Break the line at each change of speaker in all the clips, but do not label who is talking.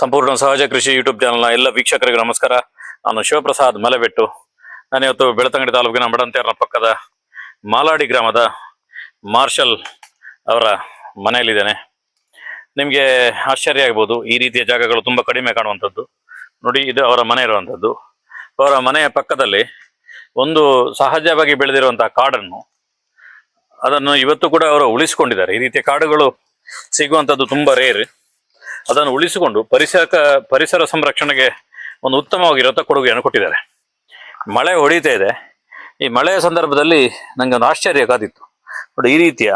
ಸಂಪೂರ್ಣ ಸಹಜ ಕೃಷಿ ಯೂಟ್ಯೂಬ್ ಚಾನಲ್ನ ಎಲ್ಲ ವೀಕ್ಷಕರಿಗೆ ನಮಸ್ಕಾರ. ನಾನು ಶಿವಪ್ರಸಾದ್ ಮಲೆಬೆಟ್ಟು. ನಾನು ಇವತ್ತು ಬೆಳತಂಗಡಿ ತಾಲೂಕಿನ ಮಡಂತೇರ್ನ ಪಕ್ಕದ ಮಾಲಾಡಿ ಗ್ರಾಮದ ಮಾರ್ಷಲ್ ಅವರ ಮನೆಯಲ್ಲಿದ್ದೇನೆ. ನಿಮಗೆ ಆಶ್ಚರ್ಯ ಆಗ್ಬೋದು, ಈ ರೀತಿಯ ಜಾಗಗಳು ತುಂಬ ಕಡಿಮೆ ಕಾಣುವಂಥದ್ದು. ನೋಡಿ, ಇದು ಅವರ ಮನೆ ಇರುವಂಥದ್ದು. ಅವರ ಮನೆಯ ಪಕ್ಕದಲ್ಲಿ ಒಂದು ಸಹಜವಾಗಿ ಬೆಳೆದಿರುವಂತಹ ಕಾಡನ್ನು, ಅದನ್ನು ಇವತ್ತು ಕೂಡ ಅವರು ಉಳಿಸಿಕೊಂಡಿದ್ದಾರೆ. ಈ ರೀತಿಯ ಕಾಡುಗಳು ಸಿಗುವಂಥದ್ದು ತುಂಬ ರೇರ್. ಅದನ್ನು ಉಳಿಸಿಕೊಂಡು ಪರಿಸರ ಪರಿಸರ ಸಂರಕ್ಷಣೆಗೆ ಒಂದು ಉತ್ತಮವಾಗಿರುವಂಥ ಕೊಡುಗೆಯನ್ನು ಕೊಟ್ಟಿದ್ದಾರೆ. ಮಳೆ ಹೊಡೀತಾ ಇದೆ. ಈ ಮಳೆಯ ಸಂದರ್ಭದಲ್ಲಿ ನನಗೆ ಒಂದು ಆಶ್ಚರ್ಯ ಕಾದಿತ್ತು. ನೋಡಿ, ಈ ರೀತಿಯ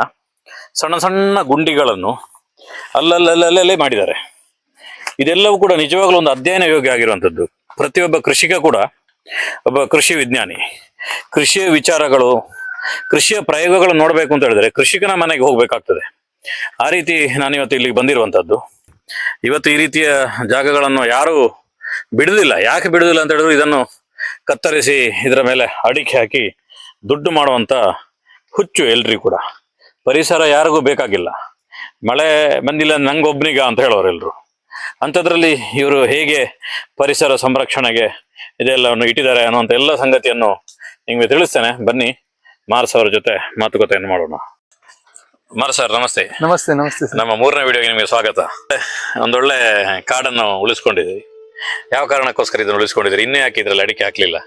ಸಣ್ಣ ಸಣ್ಣ ಗುಂಡಿಗಳನ್ನು ಅಲ್ಲಲ್ಲಲ್ಲಲ್ಲೇ ಮಾಡಿದ್ದಾರೆ. ಇದೆಲ್ಲವೂ ಕೂಡ ನಿಜವಾಗ್ಲೂ ಒಂದು ಅಧ್ಯಯನ ಯೋಗ್ಯ ಆಗಿರುವಂಥದ್ದು. ಪ್ರತಿಯೊಬ್ಬ ಕೃಷಿಕ ಕೂಡ ಒಬ್ಬ ಕೃಷಿ ವಿಜ್ಞಾನಿ, ಕೃಷಿಯ ವಿಚಾರಗಳು, ಕೃಷಿಯ ಪ್ರಯೋಗಗಳನ್ನು ನೋಡಬೇಕು ಅಂತ ಹೇಳಿದ್ರೆ ಕೃಷಿಕನ ಮನೆಗೆ ಹೋಗ್ಬೇಕಾಗ್ತದೆ. ಆ ರೀತಿ ನಾನು ಇವತ್ತು ಇಲ್ಲಿಗೆ ಬಂದಿರುವಂಥದ್ದು. ಇವತ್ತು ಈ ರೀತಿಯ ಜಾಗಗಳನ್ನು ಯಾರು ಬಿಡುದಿಲ್ಲ. ಯಾಕೆ ಬಿಡುದಿಲ್ಲ ಅಂತ ಹೇಳಿದ್ರು ಇದನ್ನು ಕತ್ತರಿಸಿ ಇದರ ಮೇಲೆ ಅಡಿಕೆ ಹಾಕಿ ದುಡ್ಡು ಮಾಡುವಂತ ಹುಚ್ಚು ಎಲ್ರಿಗೂ ಕೂಡ. ಪರಿಸರ ಯಾರಿಗೂ ಬೇಕಾಗಿಲ್ಲ. ಮಳೆ ಬಂದಿಲ್ಲ ನಂಗೊಬ್ನಿಗ ಅಂತ ಹೇಳೋರು ಎಲ್ರು. ಅಂಥದ್ರಲ್ಲಿ ಇವರು ಹೇಗೆ ಪರಿಸರ ಸಂರಕ್ಷಣೆಗೆ ಇದೆಲ್ಲವನ್ನು ಇಟ್ಟಿದ್ದಾರೆ ಅನ್ನುವಂಥ ಎಲ್ಲ ಸಂಗತಿಯನ್ನು ನಿಮಗೆ ತಿಳಿಸ್ತೇನೆ. ಬನ್ನಿ ಮಾರ್ಸ್ ಅವರ ಜೊತೆ ಮಾತುಕತೆಯನ್ನು ಮಾಡೋಣ. ಮಾರ್ಸ್ ಸರ್ ನಮಸ್ತೆ.
ನಮಸ್ತೆ ನಮಸ್ತೆ
ನಮ್ಮ ಮೂರನೇ ವಿಡಿಯೋಗೆ ನಿಮಗೆ ಸ್ವಾಗತ. ಒಂದೊಳ್ಳೆ ಕಾಡನ್ನು ಉಳಿಸ್ಕೊಂಡಿದ್ದೀವಿ ಯಾವ ಕಾರಣಕ್ಕೋಸ್ಕರ ಇದನ್ನು ಉಳಿಸ್ಕೊಂಡಿದ್ರಿ ಇನ್ನೇ ಯಾಕೆ ಇದ್ರಲ್ಲಿ ಅಡಿಕೆ ಹಾಕ್ಲಿಲ್ಲ?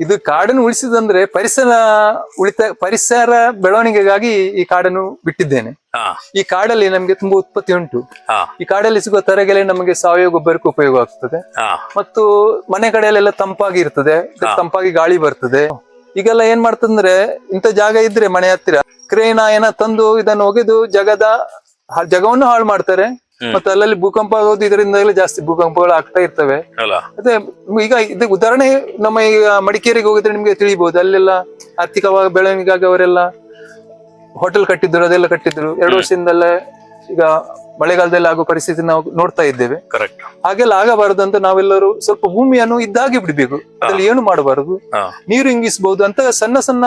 ಇದು ಕಾಡನ್ನು ಉಳಿಸಿದಂದ್ರೆ ಪರಿಸರ ಉಳಿತ ಪರಿಸರ ಬೆಳವಣಿಗೆಗಾಗಿ ಈ ಕಾಡನ್ನು ಬಿಟ್ಟಿದ್ದೇನೆ. ಈ ಕಾಡಲ್ಲಿ ನಮಗೆ ತುಂಬಾ ಉತ್ಪತ್ತಿ ಉಂಟು. ಈ ಕಾಡಲ್ಲಿ ಸಿಗುವ ತರಗೆಲೆ ನಮಗೆ ಸಾವಯವ ಗೊಬ್ಬರಕ್ಕೆ ಉಪಯೋಗ ಆಗ್ತದೆ. ಮತ್ತು ಮನೆ ಕಡೆಯಲ್ಲೆಲ್ಲ ತಂಪಾಗಿ ಇರ್ತದೆ. ತಂಪಾಗಿ ಗಾಳಿ ಬರ್ತದೆ. ಈಗೆಲ್ಲ ಏನ್ ಮಾಡ್ತಂದ್ರೆ ಇಂಥ ಜಾಗ ಇದ್ರೆ ಮನೆ ಹತ್ತಿರ ಕ್ರೇನ ಏನ ತಂದು ಇದನ್ನ ಒಗೆದು ಜಗದ ಜಗವನ್ನು ಹಾಳು ಮಾಡ್ತಾರೆ. ಮತ್ತೆ ಅಲ್ಲಲ್ಲಿ ಭೂಕಂಪ ಆಗೋದು ಇದರಿಂದಲೇ ಜಾಸ್ತಿ ಭೂಕಂಪಗಳು ಆಗ್ತಾ ಇರ್ತವೆ. ಅದೇ ಈಗ ಇದು ಉದಾಹರಣೆ ನಮ್ಮ ಈಗ ಮಡಿಕೇರಿಗೆ ಹೋಗಿದ್ರೆ ನಿಮ್ಗೆ ತಿಳಿಬಹುದು ಅಲ್ಲೆಲ್ಲ ಆರ್ಥಿಕವಾಗಿ ಬೆಳವಣಿಗೆ ಅವರೆಲ್ಲ ಹೋಟೆಲ್ ಕಟ್ಟಿದ್ರು ಅದೆಲ್ಲ ಕಟ್ಟಿದ್ರು. ಎರಡು ವರ್ಷದಿಂದಲೇ ಈಗ ಮಳೆಗಾಲದಲ್ಲಿ ಆಗೋ ಪರಿಸ್ಥಿತಿ ನಾವು ನೋಡ್ತಾ ಇದ್ದೇವೆ.
ಕರೆಕ್ಟ್
ಹಾಗೆಲ್ಲ ಆಗಬಾರದು ಅಂತ ನಾವೆಲ್ಲರೂ ಸ್ವಲ್ಪ ಭೂಮಿಯನ್ನು ಇದ್ದಾಗೆ ಬಿಡ್ಬೇಕು. ಅದ್ರಲ್ಲಿ ಏನು ಮಾಡಬಾರದು? ನೀರು ಇಂಗಿಸಬಹುದು ಅಂತ ಸಣ್ಣ ಸಣ್ಣ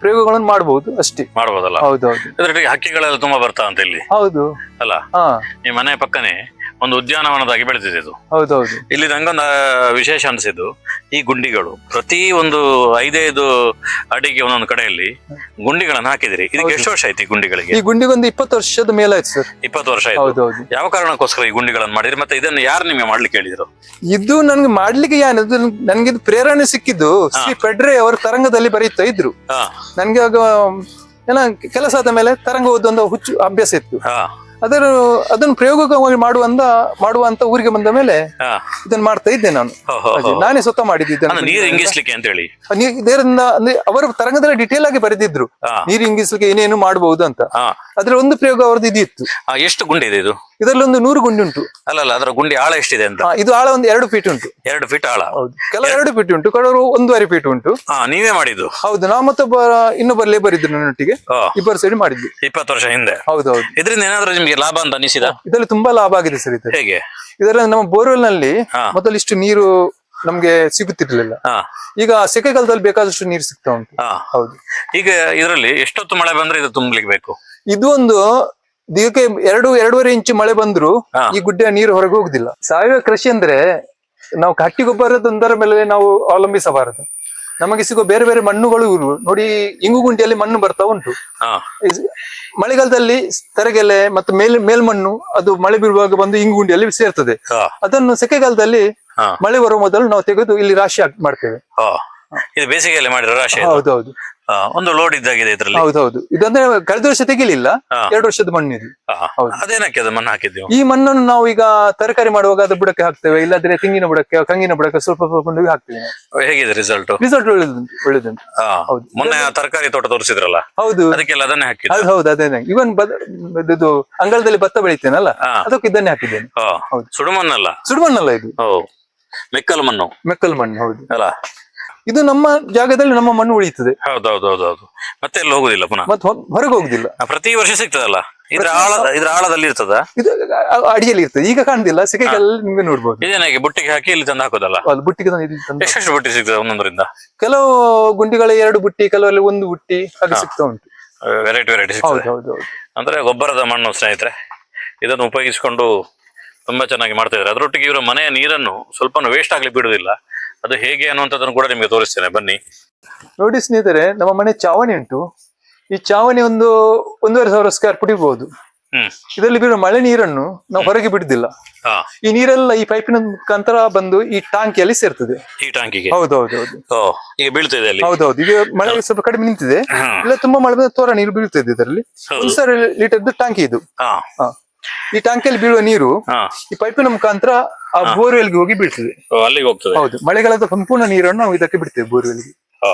ಪ್ರಯೋಗಗಳನ್ನು ಮಾಡಬಹುದು ಅಷ್ಟೇ.
ಮಾಡಬಹುದಲ್ಲ
ಹೌದೌದು.
ಹಕ್ಕಿಗಳೆಲ್ಲ ತುಂಬಾ ಬರ್ತಾ ಅಂತ ಇಲ್ಲಿ.
ಹೌದು.
ಅಲ್ಲ?
ಹಾ.
ಈ ಮನೆ ಪಕ್ಕನೆ ಒಂದು ಉದ್ಯಾನವನದಾಗಿ ಬೆಳೆದಿದೆ ಇದು
ಹೌದೌದು
ಇಲ್ಲಿ ನಂಗೊಂದು ವಿಶೇಷ ಅನಿಸಿದ್ದು ಈ ಗುಂಡಿಗಳು. ಪ್ರತಿ ಒಂದು ಐದೈದು ಅಡಿಗೆ ಒಂದೊಂದು ಕಡೆಯಲ್ಲಿ ಗುಂಡಿಗಳನ್ನು ಹಾಕಿದಿರಿ. ಇದಕ್ಕೆ ಎಷ್ಟು ವರ್ಷ ಆಯ್ತು ಈ ಗುಂಡಿಗಳಿಗೆ?
ಈ ಗುಂಡಿಗೊಂದು ಇಪ್ಪತ್ತು ವರ್ಷದ ಆಯ್ತು ಸರ್.
ಇಪ್ಪತ್ತು ವರ್ಷ ಆಯ್ತು. ಯಾವ ಕಾರಣಕ್ಕೋಸ್ಕರ ಈ ಗುಂಡಿಗಳನ್ನು ಮಾಡಿದ್ರಿ? ಮತ್ತೆ ಇದನ್ನು ಯಾರು ನಿಮಗೆ ಮಾಡ್ಲಿಕ್ಕೆ ಹೇಳಿದ್ರು?
ಇದು ನನ್ಗೆ ಮಾಡ್ಲಿಕ್ಕೆ ಯಾನ್ ನನ್ಗೆ ಇದು ಪ್ರೇರಣೆ ಸಿಕ್ಕಿದ್ದು. ಶ್ರೀ ಪೆಡ್ರೆ ಅವರು ತರಂಗದಲ್ಲಿ ಬರೀತಾ ಇದ್ರು. ನನ್ಗೆ ಆಗ ಏನ ಕೆಲಸ ಆದ ಮೇಲೆ ತರಂಗ ಓದೊಂದು ಹುಚ್ಚು ಅಭ್ಯಾಸ ಇತ್ತು.
ಹಾ.
ಅದರ ಅದನ್ನು ಪ್ರಯೋಗವಾಗಿ ಮಾಡುವಂತ ಮಾಡುವಂತ ಊರಿಗೆ ಬಂದ ಮೇಲೆ ಇದನ್ನ ಮಾಡ್ತಾ ಇದ್ದೆ ನಾನು. ನಾನೇ ಸ್ವತಃ ಮಾಡಿದ್ದೆ
ನೀರು ಅಂತ ಹೇಳಿ.
ಇದರಿಂದ ಅಂದ್ರೆ ಅವರು ತರಂಗದಲ್ಲಿ ಡಿಟೇಲ್ ಆಗಿ ಬರೆದಿದ್ರು. ನೀರು ಇಂಗಿಸ್ಲಿಕ್ಕೆ ಏನೇನು ಮಾಡಬಹುದು ಅಂತ. ಅದ್ರ ಒಂದು ಪ್ರಯೋಗ ಅವ್ರದ್ದು ಇದಿತ್ತು.
ಎಷ್ಟು ಗುಂಡಿದೆ ಇದು?
ಇದರಲ್ಲಿ ಒಂದು ನೂರು ಗುಂಡಿ ಉಂಟು.
ಅಲ್ಲ ಅಲ್ಲ ಅದರ ಗುಂಡಿ ಆಳ ಎಷ್ಟಿದೆ ಅಂತ?
ಆ, ಇದು ಆಳ ಒಂದು ಎರಡು ಫೀಟ್ ಉಂಟು.
ಎರಡು ಫೀಟ್ ಆಳ.
ಹೌದು. ಕೆಲವರು ಎರಡು ಫೀಟ್ ಉಂಟು ಕೆಲವರು ಒಂದೂವರೆ ಫೀಟ್ ಉಂಟು.
ಹಾ ನೀವೇ ಮಾಡಿದ್ದು?
ಹೌದು ನಾವು ಮತ್ತೊಬ್ಬ ಇನ್ನೊಬ್ಬರು ಲೇಬರ್ ಇದ್ರು ನನ್ನೊಟ್ಟಿಗೆ. ಇಬ್ಬರು ಸೇರಿ ಮಾಡಿದ್ವಿ.
ಇಪ್ಪತ್ತು ವರ್ಷ ಹಿಂದೆ.
ಹೌದು ಹೌದು.
ಇದರಿಂದ ಏನಾದ್ರೂ ನಿಮ್ಗೆ ಲಾಭ ಅಂತ ಅನಿಸಿದ?
ಇದರಲ್ಲಿ ತುಂಬಾ ಲಾಭ ಆಗಿದೆ ಸರ್ ಇದು
ಹೇಗೆ?
ಇದರಲ್ಲಿ ನಮ್ಮ ಬೋರ್ವೆಲ್ನಲ್ಲಿ
ಹಾ.
ಮೊದಲು ಇಷ್ಟು ನೀರು ನಮ್ಗೆ ಸಿಗುತ್ತಿರ್ಲಿಲ್ಲ.
ಹಾ.
ಈಗ ಸೆಕೆಗಾಲದಲ್ಲಿ ಬೇಕಾದಷ್ಟು ನೀರು ಸಿಗ್ತಾ ಉಂಟು.
ಹಾ.
ಹೌದು.
ಈಗ ಇದರಲ್ಲಿ ಎಷ್ಟೊತ್ತು ಮಳೆ ಬಂದ್ರೆ ಇದು ತುಂಬಲಿಕ್ಕೆ ಬೇಕು?
ಇದು ಒಂದು ದಿಗಕ್ಕೆ ಎರಡು ಎರಡೂವರೆ ಇಂಚು ಮಳೆ ಬಂದ್ರು ಈ ಗುಡ್ಡೆಯ ನೀರು ಹೊರಗೆ ಹೋಗುದಿಲ್ಲ. ಸಾವಯವ ಕೃಷಿ ಅಂದ್ರೆ ನಾವು ಕಟ್ಟಿ ಗೊಬ್ಬರದೊಂದರ ಮೇಲೆ ನಾವು ಅವಲಂಬಿಸಬಾರದು. ನಮಗೆ ಸಿಗುವ ಬೇರೆ ಬೇರೆ ಮಣ್ಣುಗಳು ಇರು ನೋಡಿ ಇಂಗು ಗುಂಡಿಯಲ್ಲಿ ಮಣ್ಣು ಬರ್ತಾ ಉಂಟು. ಮಳೆಗಾಲದಲ್ಲಿ ತರಗೆಲೆ ಮತ್ತು ಮೇಲ್ ಮೇಲ್ಮಣ್ಣು ಅದು ಮಳೆ ಬೀಳುವಾಗ ಬಂದು ಇಂಗು ಗುಂಡಿಯಲ್ಲಿ ಸೇರ್ತದೆ. ಅದನ್ನು ಸೆಕೆಗಾಲದಲ್ಲಿ ಮಳೆ ಬರುವ ಮೊದಲು ನಾವು ತೆಗೆದು ಇಲ್ಲಿ ರಾಶಿ ಮಾಡ್ತೇವೆ.
ಇದು ಬೇಸಿಗೆಯಲ್ಲಿ ಮಾಡಿರೋ ರಾಶಿ ಇದು.
ಹೌದೌದು.
ಒಂದು ಲೋಡ್ ಇದ್ದಾಗಿದೆ ಇದರಲ್ಲಿ.
ಹೌದೌದು. ಇದಂದ್ರೆ ಕಳೆದ ವರ್ಷ ತೆಗಿಲಿಲ್ಲ
ಹಾ.
ಎರಡು ವರ್ಷದ ಮಣ್ಣು ಇದು. ಹೌದು.
ಅದೇನಕ್ಕೆ ಅದು ಮಣ್ಣು ಹಾಕಿದ್ದೀವಿ
ಈ ಮಣ್ಣನ್ನು ನಾವು ಈಗ ತರಕಾರಿ ಮಾಡುವಾಗ ಅದು ಬುಡಕ್ಕೆ ಹಾಕ್ತೇವೆ ಇಲ್ಲಾದ್ರೆ ತೆಂಗಿನ ಬುಡಕ್ಕೆ ಕಂಗಿನ ಬುಡಕ್ಕೆ ಸ್ವಲ್ಪ ಸ್ವಲ್ಪ ಕೊಂಡೋಗಿ ಹಾಕ್ತೇವೆ.
ಹೇಗಿದೆ ರಿಸಲ್ಟ್
ರಿಸಲ್ಟ್ ಒಳ್ಳೆದುಂಟು ಒಳ್ಳೆದುಂಟು. ಹೌದು.
ಮೊನ್ನೆ ಆ ತರಕಾರಿ ತೋಟ ತೋರಿಸಿದ್ರಲ್ಲ?
ಹೌದು.
ಅದಕ್ಕೆಲ್ಲ ಅದನ್ನೇ ಹಾಕಿ
ಅದು ಹೌದು ಅದೇ ಇವನ್ ಇದು ಅಂಗಳದಲ್ಲಿ ಭತ್ತ ಬೆಳಿತೇನಲ್ಲ
ಹಾ.
ಅದಕ್ಕೆ ಇದನ್ನೇ ಹಾಕಿದ್ದೇನೆ. ಹೌದು.
ಸುಡುಮಣ್ಣಲ್ಲ?
ಸುಡುಮಣ್ಣಲ್ಲ ಇದು.
ಓ. ಮೆಕ್ಕಲು ಮಣ್ಣು.
ಮೆಕ್ಕಲು ಮಣ್ಣು ಹೌದು.
ಅಲ್ಲ.
ಇದು ನಮ್ಮ ಜಾಗದಲ್ಲಿ ನಮ್ಮ ಮಣ್ಣು ಉಳಿಯುತ್ತದೆ.
ಹೌದೌದೌದೌದು. ಮತ್ತೆ ಎಲ್ಲ ಹೋಗುದಿಲ್ಲ ಪುನಃ?
ಮತ್ತೆ ಹೊರಗೆ ಹೋಗುದಿಲ್ಲ.
ಪ್ರತಿ ವರ್ಷ ಸಿಗ್ತದಲ್ಲ? ಇದ್ರ ಆಳ ಇದ್ರ ಆಳದಲ್ಲಿ ಇರ್ತದ?
ಇದು ಅಡಿಯಲ್ಲಿ ಇರ್ತದೆ. ಈಗ ಕಾಣುದಿಲ್ಲ. ಸಿಗಲ್ಲಿ ನಿಮ್ಗೆ ನೋಡ್ಬೋದು.
ಇದೇನಾಗಿ ಬುಟ್ಟಿಗೆ ಹಾಕಿ ಇಲ್ಲಿ ತಂದು ಹಾಕೋದಲ್ಲ?
ಅದು ಬುಟ್ಟಿಗೆ ತಂದು ಇಲ್ಲಿ ತಂದು
ಎಷ್ಟೆಷ್ಟು ಬುಟ್ಟಿ ಸಿಗ್ತದೆ ಒಂದೊಂದರಿಂದ?
ಕೆಲವು ಗುಂಡಿಗಳ ಎರಡು ಬುಟ್ಟಿ ಕೆಲವಲ್ಲಿ ಒಂದು ಬುಟ್ಟಿ ಹಾಗೆ ಸಿಗ್ತಾ ಉಂಟು.
ವೆರೈಟಿ ವೆರೈಟಿ ಸಿಗ್ತದೆ. ಅಂದ್ರೆ ಗೊಬ್ಬರದ ಮಣ್ಣು ಸ್ನೇಹಿತರೆ. ಇದನ್ನು ಉಪಯೋಗಿಸಿಕೊಂಡು ತುಂಬಾ ಚೆನ್ನಾಗಿ ಮಾಡ್ತಾ ಇದ್ದಾರೆ. ಅದರೊಟ್ಟಿಗೆ ಇವರ ಮನೆಯ ನೀರನ್ನು ಸ್ವಲ್ಪ ವೇಸ್ಟ್ ಆಗ್ಲಿ ಬಿಡುದಿಲ್ಲ ಅದು ಹೇಗೆ ಅನ್ನುವಂಥದ್ದನ್ನು ಕೂಡ ನಿಮಗೆ ತೋರಿಸ್ತೇನೆ. ಬನ್ನಿ.
ನೋಡಿ ಸ್ನೇಹಿತರೆ ನಮ್ಮ ಮನೆ ಚಾವಣಿ ಉಂಟು. ಈ ಚಾವಣಿ ಒಂದು ಒಂದೂವರೆ ಸಾವಿರ ಸ್ಕ್ವೇರ್ ಫುಟ್ ಇರ್ಬೋದು. ಇದರಲ್ಲಿ ಬೀಳುವ ಮಳೆ ನೀರನ್ನು ನಾವು ಹೊರಗೆ ಬಿಡುದಿಲ್ಲ. ಈ ನೀರೆಲ್ಲ ಈ ಪೈಪಿನ ಮುಖಾಂತರ ಬಂದು ಈ ಟಾಂಕಿಯಲ್ಲಿ ಸೇರ್ತದೆ.
ಈ ಟಾಂಕಿಗೆ
ಹೌದೌದೌದು.
ಈಗ ಬೀಳ್ತಿದೆ
ಹೌದೌದು. ಈಗ ಮಳೆ ಸ್ವಲ್ಪ ಕಡಿಮೆ ನಿಂತಿದೆ. ಇಲ್ಲ ತುಂಬಾ ಮಳೆ ತೋರ ನೀರು ಬೀಳ್ತದೆ ಇದರಲ್ಲಿ. ಒಂದು ಸಾವಿರ ಲೀಟರ್ದು ಟಾಂಕಿ ಇದು. ಈ ಟ್ಯಾಂಕಲ್ಲಿ ಬೀಳುವ ನೀರು
ಹಾ.
ಈ ಪೈಪಿನ ಮುಖಾಂತರ ಆ ಬೋರ್ವೆಲ್ಗೆ ಹೋಗಿ ಬೀಳ್ತದೆ.
ಅಲ್ಲಿಗೆ ಹೋಗ್ತದೆ.
ಹೌದು. ಮಳೆಗಾಲದ ಸಂಪೂರ್ಣ ನೀರನ್ನು ನಾವು ಇದಕ್ಕೆ ಬಿಡ್ತೇವೆ ಬೋರ್ವೆಲ್ಗೆ.
ಹಾ.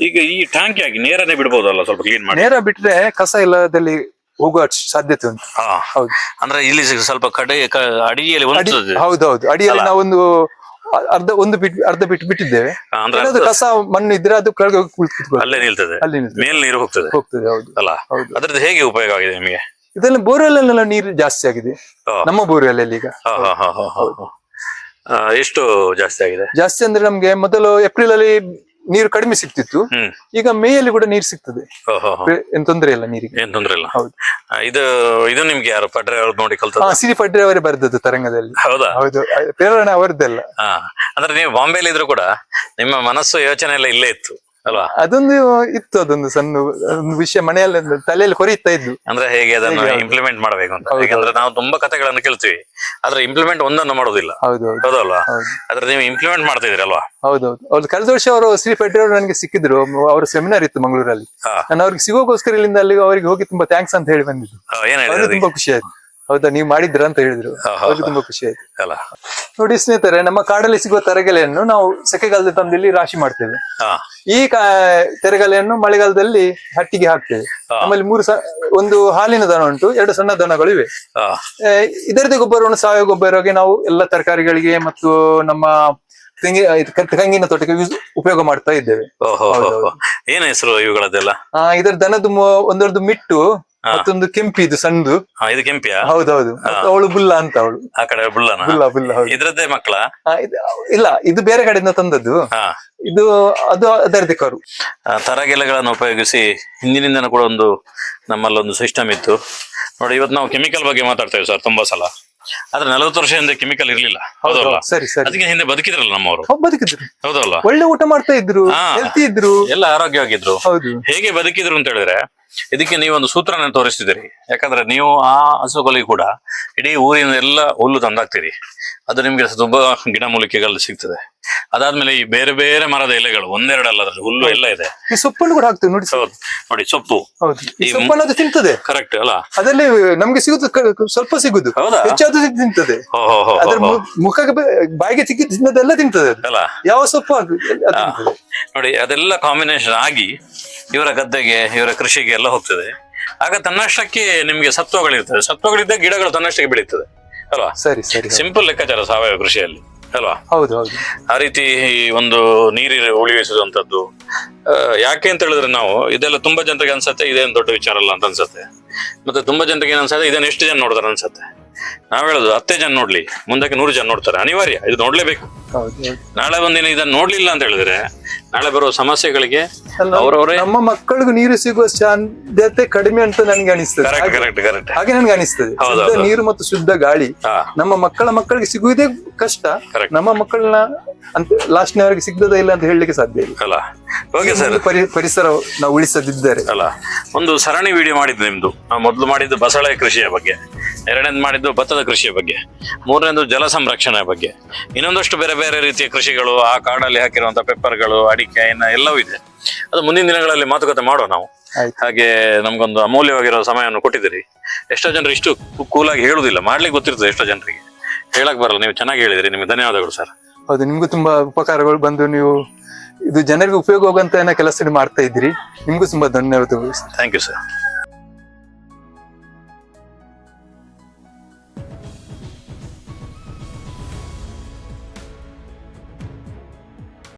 ಈಗ ಈ ಟ್ಯಾಂಕಿ ಆಗಿ ನೇರನೇ ಬಿಡಬಹುದಲ್ಲ ಸ್ವಲ್ಪ ಕ್ಲೀನ್ ಮಾಡಿ?
ನೇರ ಬಿಟ್ರೆ ಕಸ ಇಲ್ಲದಲ್ಲಿ ಹೋಗುವ ಸಾಧ್ಯತೆ ಉಂಟು.
ಹಾ.
ಹೌದು.
ಅಂದ್ರೆ ಇಲ್ಲಿ ಸ್ವಲ್ಪ ಕಡೆ ಅಡಿಯಲ್ಲಿ
ಅಡಿ
ಹೌದು
ಹೌದೌದು. ಅಡಿಯಲ್ಲಿ ನಾವೊಂದು ಒಂದು ಅರ್ಧ ಒಂದು ಬಿಟ್ ಅರ್ಧ ಬಿಟ್ಟು ಬಿಟ್ಟಿದ್ದೇವೆ.
ಅಂದ್ರೆ
ಕಸ ಮಣ್ಣು ಇದ್ರೆ ಅದು ಕೆಳಗೆ ಹೋಗಿ ಕುಳಿತು
ಅಲ್ಲೇ ನಿಲ್ತದೆ.
ಅಲ್ಲಿ.
ಮೇಲ್ ನೀರು ಹೋಗ್ತದೆ.
ಹೋಗ್ತದೆ ಹೌದು.
ಅಲ್ಲ
ಹೌದು.
ಅದ್ರದ್ದು ಹೇಗೆ ಉಪಯೋಗ ಆಗಿದೆ ನಿಮಗೆ?
ಇದೆಲ್ಲ ಬೋರ್ವೆಲ್ ಅಲ್ಲೆಲ್ಲ ನೀರು ಜಾಸ್ತಿ ಆಗಿದೆ. ನಮ್ಮ ಬೋರ್ವೆಲ್ ಅಲ್ಲಿ ಈಗ
ಎಷ್ಟು ಜಾಸ್ತಿ ಆಗಿದೆ?
ಜಾಸ್ತಿ ಅಂದ್ರೆ ನಮ್ಗೆ ಮೊದಲು ಏಪ್ರಿಲ್ ಅಲ್ಲಿ ನೀರು ಕಡಿಮೆ ಸಿಗ್ತಿತ್ತು. ಈಗ ಮೇ ಅಲ್ಲಿ ಕೂಡ ನೀರು ಸಿಗ್ತದೆ. ಏನ್ ತೊಂದರೆ ಇಲ್ಲ ನೀರಿಗೆ.
ಏನ್ ತೊಂದ್ರೆ ಇಲ್ಲ.
ಹೌದು.
ಇದು ಇದು ನಿಮ್ಗೆ ಯಾರು ಪಟ್ರೆ ಅವ್ರು ನೋಡಿ
ಕಲ್ತ ಸಿರಿ ಪಡ್ರೆ ಅವರೇ ಬರ್ದದ್ದು ತರಂಗದಲ್ಲಿ.
ಹೌದಾ?
ಹೌದು. ಪ್ರೇರಣೆ ಅವರದ್ದೆಲ್ಲ.
ಅಂದ್ರೆ ನೀವು ಬಾಂಬೆಲಿ ಇದ್ರು ಕೂಡ ನಿಮ್ಮ ಮನಸ್ಸು ಯೋಚನೆ ಎಲ್ಲ ಇಲ್ಲೇ ಇತ್ತು. ಅಲ್ವಾ?
ಅದೊಂದು ಇತ್ತು ಅದೊಂದು ಸಣ್ಣ ಒಂದು ವಿಷಯ ಮನೆಯಲ್ಲಿ ತಲೆಯಲ್ಲಿ ಕೊರಿತಾ ಇದ್ದು.
ಅಂದ್ರೆ ಹೇಗೆ ಅದನ್ನು ಇಂಪ್ಲಿಮೆಂಟ್ ಮಾಡ್ಬೇಕು ಅಂತ. ಯಾಕಂದ್ರೆ ನಾವು ತುಂಬಾ ಕಥೆಗಳನ್ನು ಕೇಳ್ತೀವಿ. ಆದ್ರೆ ಇಂಪ್ಲಿಮೆಂಟ್ ಒಂದನ್ನು ಮಾಡೋದಿಲ್ಲ.
ಹೌದು ಹೌದು.
ಹೌದಲ್ವಾ?
ಹೌದು.
ಆದ್ರೆ ನೀವು ಇಂಪ್ಲಿಮೆಂಟ್ ಮಾಡ್ತಾ ಇದ್ರಲ್ವಾ
ಹೌದೌದು ಅವ್ರು ಕಳೆದ ವರ್ಷ ಅವರು ಶ್ರೀ ಪೆಟ್ರೋಲ್ ನನಗೆ ಸಿಕ್ಕಿದ್ರು. ಅವ್ರ ಸೆಮಿನಾರ್ ಇತ್ತು ಮಂಗಳೂರಲ್ಲಿ. ನಾನು ಅವ್ರಿಗೆ ಸಿಗೋಕೋಸ್ಕರ ಇಲ್ಲಿಂದ ಅಲ್ಲಿ ಅವರಿಗೆ ಹೋಗಿ ತುಂಬಾ ಥ್ಯಾಂಕ್ಸ್ ಅಂತ ಹೇಳಿ ಬಂದಿದ್ದು. ತುಂಬಾ ಖುಷಿ ಆಯ್ತು. ಹೌದಾ? ನೀವು ಮಾಡಿದ್ರ ಅಂತ ಹೇಳಿದ್ರು. ಅವ್ರಿಗೆ ತುಂಬಾ ಖುಷಿ ಆಯ್ತು.
ಅಲ್ಲ.
ನೋಡಿ ಸ್ನೇಹಿತರೆ ನಮ್ಮ ಕಾಡಲ್ಲಿ ಸಿಗುವ ತರಗೆಲೆಯನ್ನು ನಾವು ಸೆಕೆಗಾಲದ ತಂದಿಲ್ಲಿ ರಾಶಿ ಮಾಡ್ತೇವೆ. ಈ ಕಾ- ತೆರೆಗಲೆಯನ್ನು ಮಳೆಗಾಲದಲ್ಲಿ ಹಟ್ಟಿಗೆ ಹಾಕ್ತೇವೆ. ಆಮೇಲೆ ಮೂರು ಸ- ಒಂದು ಹಾಲಿನ ದನ ಉಂಟು ಎರಡು ಸಣ್ಣ ದನಗಳು ಇವೆ. ಇದರದ್ದು ಗೊಬ್ಬರವನ್ನು ಸಾವಯವ ಗೊಬ್ಬರವಾಗಿ ನಾವು ಎಲ್ಲ ತರಕಾರಿಗಳಿಗೆ ಮತ್ತು ನಮ್ಮ ತೆಂಗಿ ಇದು ಕ- ತೆಂಗಿನ ತೋಟಕ್ಕೆ ಯೂಸ್ ಉಪಯೋಗ ಮಾಡ್ತಾ ಇದ್ದೇವೆ.
ಓಹೋ. ಏನ್ ಹೆಸರು ಇವುಗಳದೆಲ್ಲ
ಆ, ಇದರ ದನದ ಮೊ- ಒಂದರದ್ದು ಮಿಟ್ಟು ಮತ್ತೊಂದು ಕೆಂಪಿದು ಸಣ್ಣದು
ಹಾ ಇದು ಕೆಂಪಿಯ?
ಹೌದೌದು. ಮತ್ತು ಅವಳು ಬುಲ್ಲ ಅಂತ ಅವಳು.
ಆ ಕಡೆ ಬುಲ್ಲನ?
ಬುಲ್ಲ ಬುಲ್ಲ ಹೌದು.
ಇದ್ರದ್ದೇ ಮಕ್ಕಳ?
ಆ, ಇದು- ಇಲ್ಲ ಇದು ಬೇರೆ ಕಡೆಯಿಂದ ತಂದದ್ದು.
ಹಾ.
ಇದು ಅದು ಅದರದ್ದು ಕರು
ಆ, ತರಗೆಲೆಗಳನ್ನು ಉಪಯೋಗಿಸಿ ಹಿಂದಿನಿಂದನೂ ಕೂಡ ಒಂದು ನಮ್ಮಲ್ಲೊಂದು ಸಿಸ್ಟಮ್ ಇತ್ತು. ನೋಡಿ ಇವತ್ತು ನಾವು ಕೆಮಿಕಲ್ ಬಗ್ಗೆ ಮಾತಾಡ್ತೇವೆ ಸರ್ ತುಂಬಾ ಸಲ. ಆದ್ರೆ ನಲವತ್ತು ವರ್ಷ ಹಿಂದೆ ಕೆಮಿಕಲ್ ಇರ್ಲಿಲ್ಲ ಹೌದಲ್ವಾ?
ಸರಿ ಸರಿ.
ಅದಕ್ಕೆ ಹಿಂದೆ ಬದುಕಿದ್ರಲ್ಲ ನಮ್ಮವರು.
ಬದುಕಿದ್ರು.
ಹೌದಲ್ಲ
ಒಳ್ಳೆ ಊಟ ಮಾಡ್ತಾ ಇದ್ರು. ಹೆಲ್ತಿ ಇದ್ರು.
ಎಲ್ಲ ಆರೋಗ್ಯವಾಗಿದ್ರು.
ಹೌದು.
ಹೇಗೆ ಬದುಕಿದ್ರು ಅಂತ ಹೇಳಿದ್ರೆ ಇದಕ್ಕೆ ನೀವೊಂದು ಸೂತ್ರನ ತೋರಿಸ್ತಿದ್ದೀರಿ. ಯಾಕಂದ್ರೆ ನೀವು ಆ ಹಸುಗಳಿಗೆ ಕೂಡ ಇಡೀ ಊರಿನ ಎಲ್ಲ ಹುಲ್ಲು ತಂದಾಕ್ತೀರಿ. ಅದು ನಿಮ್ಗೆ ತುಂಬಾ ಗಿಡಮೂಲಿಕೆಗಳು ಸಿಗ್ತದೆ. ಅದಾದ್ಮೇಲೆ ಈ ಬೇರೆ ಬೇರೆ ಮರದ ಎಲೆಗಳು ಒಂದೆರಡಲ್ಲ ಅದ್ರಲ್ಲಿ ಹುಲ್ಲು ಎಲ್ಲ ಇದೆ.
ಈ ಸೊಪ್ಪನ್ನು ಕೂಡ ಹಾಕ್ತೀವಿ ನೋಡಿ.
ಹೌದು. ನೋಡಿ ಸೊಪ್ಪು.
ಹೌದು. ಈ
ಈ
ಸೊಪ್ಪನ್ನು ಅದು ತಿಂತದೆ.
ಕರೆಕ್ಟ್ ಅಲ್ಲ?
ಅದರಲ್ಲಿ ನಮ್ಗೆ ಸಿಗುದು ಕ- ಸ್ವಲ್ಪ ಸಿಗುದು.
ಹೌದಾ?
ಹೆಚ್ಚಾದ್ರು ತಿಂತದೆ.
ಹೋ ಹೋ ಹೋ
ಅದರ
ಹೋ, ಹೋ.
ಮು- ಮುಖಕ್ಕೆ ಬ- ಬಾಯಿಗೆ ತಿಕ್ಕಿ ತಿನ್ನದೆಲ್ಲ ತಿಂತದೆ ಅದು.
ಅಲ್ಲ?
ಯಾವ ಸೊಪ್ಪು ಅದು ಅದು ತಿಂತದೆ.
ನೋಡಿ ಅದೆಲ್ಲ ಕಾಂಬಿನೇಷನ್ ಆಗಿ ಇವರ ಗದ್ದೆಗೆ ಇವರ ಕೃಷಿಗೆ ಎಲ್ಲ ಹೋಗ್ತದೆ. ಆಗ ತನ್ನಷ್ಟಕ್ಕೆ ನಿಮ್ಗೆ ಸತ್ವಗಳಿರ್ತದೆ. ಸತ್ವಗಳಿದ್ದ ಗಿಡಗಳು ತನ್ನಷ್ಟಕ್ಕೆ ಬೆಳೀತದೆ. ಅಲ್ವಾ?
ಸರಿ ಸರಿ
ಸಿಂಪಲ್ ಲೆಕ್ಕಾಚಾರ ಸಾವಯವ ಕೃಷಿಯಲ್ಲಿ. ಅಲ್ವಾ?
ಹೌದು ಹೌದು.
ಆ ರೀತಿ ಒಂದು ನೀರಿನ ಉಳಿವಿಸುವಂತದ್ದು ಆ, ಯಾಕೆ ಅಂತ ಹೇಳಿದ್ರೆ ನಾವು ಇದೆಲ್ಲ ತುಂಬಾ ಜನರಿಗೆ ಅನ್ಸತ್ತೆ ಇದೇನು ದೊಡ್ಡ ವಿಚಾರ ಅಲ್ಲ ಅಂತ ಅನ್ಸತ್ತೆ. ಮತ್ತೆ ತುಂಬಾ ಜನರಿಗೆ ಏನ್ ಅನ್ಸತ್ತೆ ಇದನ್ನ ಎಷ್ಟು ಜನ ನೋಡ್ತಾರೆ ಅನ್ಸತ್ತೆ. ನಾವ್ ಹೇಳೋದು ಹತ್ತೇ ಜನ ನೋಡ್ಲಿ ಮುಂದಕ್ಕೆ ನೂರು ಜನ ನೋಡ್ತಾರೆ ಅನಿವಾರ್ಯ ಇದು ನೋಡ್ಲೇಬೇಕು. ನಾಳೆ ಒಂದಿನ ಇದನ್ನ ನೋಡ್ಲಿಲ್ಲ ಅಂತ ಹೇಳಿದ್ರೆ ನಾಳೆ ಬರುವ ಸಮಸ್ಯೆಗಳಿಗೆ ಅವರವರೇ
ನಮ್ಮ ಮಕ್ಕಳಿಗೂ ನೀರು ಸಿಗುವ ಸಾಧ್ಯತೆ ಕಡಿಮೆ ಅಂತ ನನಗೆ ಅನಿಸ್ತದೆ.
ಕರೆಕ್ಟ್
ಹಾಗೆ-
ಕರೆಕ್ಟ್
ಹಾಗೆ ನನಗೆ ಅನಿಸ್ತದೆ.
ಹೌದು,
ಶುದ್ಧ ನೀರು ಮತ್ತು ಶುದ್ಧ ಗಾಳಿ ನಮ್ಮ ಮಕ್ಕಳ ಮಕ್ಕಳಿಗೆ ಸಿಗುವುದೇ ಕಷ್ಟ. ನಮ್ಮ ಮಕ್ಕಳನ್ನ ಅಂತ ಲಾಸ್ಟ್ನವರೆಗೆ ಸಿಗ್ತದ ಇಲ್ಲ ಅಂತ ಹೇಳಲಿಕ್ಕೆ ಸಾಧ್ಯ ಇಲ್ಲ.
ಅಲ್ಲ ಓಕೆ ಸರ್
ಪರಿ- ಪರಿಸರ ನಾವು ಉಳಿಸದಿದ್ದರೆ.
ಅಲ್ಲ ಒಂದು ಸರಣಿ ವಿಡಿಯೋ ಮಾಡಿದ್ದು ನಿಮ್ದು. ನಾವು ಮೊದಲು ಮಾಡಿದ್ದು ಬಸಳೆ ಕೃಷಿಯ ಬಗ್ಗೆ ಎರಡನೇದು ಮಾಡಿದ್ದು ಭತ್ತದ ಕೃಷಿಯ ಬಗ್ಗೆ ಮೂರನೇದು ಜಲ ಸಂರಕ್ಷಣೆಯ ಬಗ್ಗೆ ಇನ್ನೊಂದಷ್ಟು ಬೇರೆ ಬೇರೆ ರೀತಿಯ ಕೃಷಿಗಳು ಆ ಕಾಡಲ್ಲಿ ಹಾಕಿರುವಂತ ಪೆಪ್ಪರ್ಗಳು ಅಡಿಕೆ ಇನ್ನ ಎಲ್ಲವೂ ಇದೆ. ಅದು ಮುಂದಿನ ದಿನಗಳಲ್ಲಿ ಮಾತುಕತೆ ಮಾಡುವ ನಾವು.
ಆಯ್ತು.
ಹಾಗೆ ನಮ್ಗೊಂದು ಅಮೂಲ್ಯವಾಗಿರೋ ಸಮಯವನ್ನು ಕೊಟ್ಟಿದ್ದೀರಿ. ಎಷ್ಟೋ ಜನರು ಇಷ್ಟು ಕೂಲಾಗಿ ಹೇಳುದಿಲ್ಲ ಮಾಡ್ಲಿಕ್ಕೆ ಗೊತ್ತಿರ್ತದೆ ಎಷ್ಟೋ ಜನರಿಗೆ. ಹೇಳಕ್ ಬರಲ್ಲ ನೀವು ಚೆನ್ನಾಗಿ ಹೇಳಿದಿರಿ. ನಿಮಗೆ ಧನ್ಯವಾದಗಳು ಸರ್
ಹೌದು, ನಿಮ್ಗೂ ತುಂಬಾ ಉಪಕಾರಗಳು ಬಂದು ನೀವು ಇದು ಜನರಿಗೆ ಉಪಯೋಗ ಆಗುವಂತ ಏನೋ ಕೆಲಸ ಮಾಡ್ತಾ ಇದ್ದೀರಿ. ನಿಮ್ಗೂ ತುಂಬಾ ಧನ್ಯವಾದಗಳು.
Thank you sir